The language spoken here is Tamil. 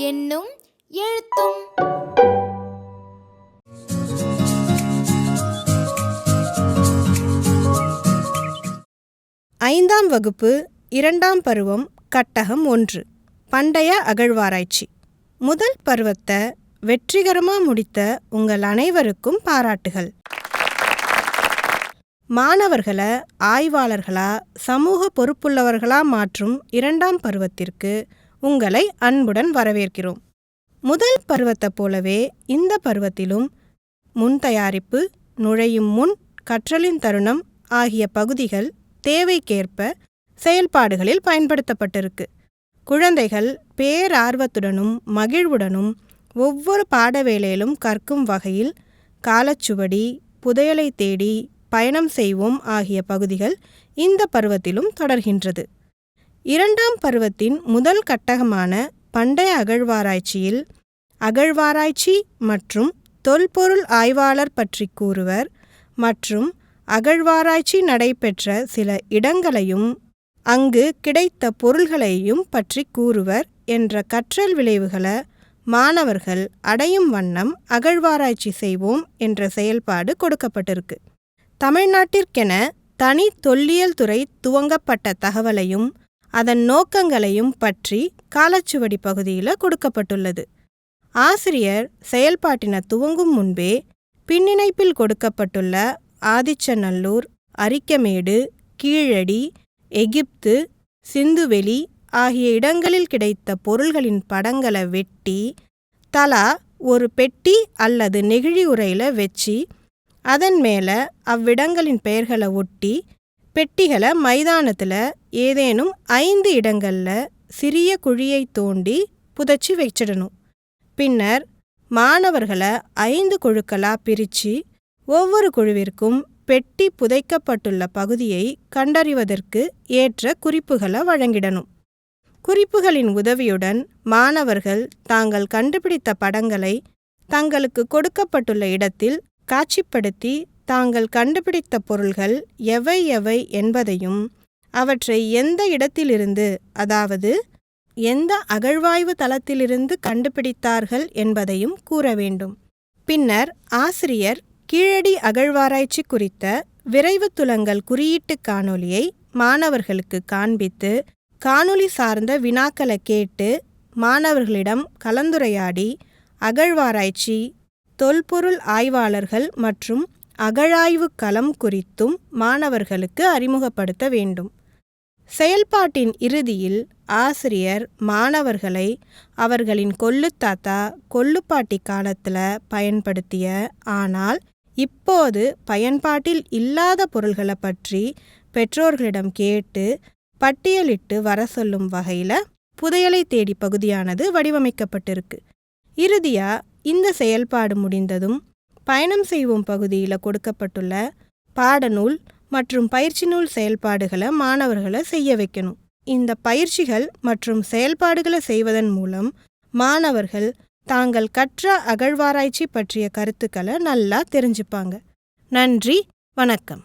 என்னும் எழுத்தும். ஐந்தாம் வகுப்பு இரண்டாம் பருவம் கட்டகம் ஒன்று பண்டைய அகழ்வாராய்ச்சி. முதல் பருவத்தை வெற்றிகரமாக முடித்த உங்கள் அனைவருக்கும் பாராட்டுகள். மாணவர்களை ஆய்வாளர்களா சமூக பொறுப்புள்ளவர்களா மாற்றும் இரண்டாம் பருவத்திற்கு உங்களை அன்புடன் வரவேற்கிறோம். முதல் பருவத்தை போலவே இந்த பருவத்திலும் முன் தயாரிப்பு நுழையும் முன் கற்றலின் தருணம் ஆகிய பகுதிகள் தேவைக்கேற்ப செயல்பாடுகளில் பயன்படுத்தப்பட்டிருக்கு. குழந்தைகள் பேரார்வத்துடனும் மகிழ்வுடனும் ஒவ்வொரு பாடவேளையிலும் கற்கும் வகையில் காலச்சுவடி புதையலை தேடி பயணம் செய்வோம் ஆகிய பகுதிகள் இந்த பருவத்திலும் தொடர்கின்றது. இரண்டாம் பருவத்தின் முதல் கட்டகமான பண்டைய அகழ்வாராய்ச்சியில் அகழ்வாராய்ச்சி மற்றும் தொல்பொருள் ஆய்வாளர் பற்றி கூறுவர் மற்றும் அகழ்வாராய்ச்சி நடைபெற்ற சில இடங்களையும் அங்கு கிடைத்த பொருள்களையும் பற்றி கூறுவர் என்ற கற்றல் விளைவுகளை மாணவர்கள் அடையும் வண்ணம் அகழ்வாராய்ச்சி செய்வோம் என்ற செயல்பாடு கொடுக்கப்பட்டிருக்கு. தமிழ்நாட்டிற்கென தனி தொல்லியல் துறை துவங்கப்பட்ட தகவலையும் அதன் நோக்கங்களையும் பற்றி காலச்சுவடி பகுதியில் கொடுக்கப்பட்டுள்ளது. ஆசிரியர் செயல்பாட்டின துவங்கும் முன்பே பின்னிணைப்பில் கொடுக்கப்பட்டுள்ள ஆதிச்சநல்லூர் அரிக்கமேடு கீழடி எகிப்து சிந்துவெளி ஆகிய இடங்களில் கிடைத்த பொருள்களின் படங்களை வெட்டி தலா ஒரு பெட்டி அல்லது நெகிழி உரையில் வச்சு அதன் மேலே அவ்விடங்களின் பெயர்களை ஒட்டி பெட்டிகளை மைதானத்தில் ஏதேனும் ஐந்து இடங்களில் சிறிய குழியை தோண்டி புதைச்சி வச்சிடணும். பின்னர் மாணவர்களை ஐந்து குழுக்களாக பிரித்து ஒவ்வொரு குழுவிற்கும் பெட்டி புதைக்கப்பட்டுள்ள பகுதியை கண்டறிவதற்கு ஏற்ற குறிப்புகளை வழங்கிடணும். குறிப்புகளின் உதவியுடன் மாணவர்கள் தாங்கள் கண்டுபிடித்த படங்களை தங்களுக்கு கொடுக்கப்பட்டுள்ள இடத்தில் காட்சிப்படுத்தி தாங்கள் கண்டுபிடித்த பொருள்கள் எவை எவை என்பதையும் அவற்றை எந்த இடத்திலிருந்து அதாவது எந்த அகழ்வாய்வு தளத்திலிருந்து கண்டுபிடித்தார்கள் என்பதையும் கூற வேண்டும். பின்னர் ஆசிரியர் கீழடி அகழ்வாராய்ச்சி குறித்த விரைவு துலங்கல் குறியீட்டு காணொலியை மாணவர்களுக்கு காண்பித்து காணொளி சார்ந்த வினாக்களை கேட்டு மாணவர்களிடம் கலந்துரையாடி அகழ்வாராய்ச்சி தொல்பொருள் ஆய்வாளர்கள் மற்றும் அகழாய்வு களம் குறித்தும் மாணவர்களுக்கு அறிமுகப்படுத்த வேண்டும். செயல்பாட்டின் இறுதியில் ஆசிரியர் மாணவர்களை அவர்களின் கொள்ளுத்தாத்தா கொள்ளுப்பாட்டி காலத்தில் பயன்படுத்திய ஆனால் இப்போது பயன்பாட்டில் இல்லாத பொருள்களை பற்றி பெற்றோர்களிடம் கேட்டு பட்டியலிட்டு வர சொல்லும் வகையில் புதையலை தேடி பகுதியானது வடிவமைக்கப்பட்டிருக்கு. இறுதியாக இந்த செயல்பாடு முடிந்ததும் பயணம் செய்வோம் பகுதியில் கொடுக்கப்பட்டுள்ள பாடநூல் மற்றும் பயிற்சி நூல் செயல்பாடுகளை மாணவர்களை செய்ய வைக்கணும். இந்த பயிற்சிகள் மற்றும் செயல்பாடுகளை செய்வதன் மூலம் மாணவர்கள் தாங்கள் கற்ற அகழ்வாராய்ச்சி பற்றிய கருத்துக்களை நல்லா தெரிஞ்சுப்பாங்க. நன்றி வணக்கம்.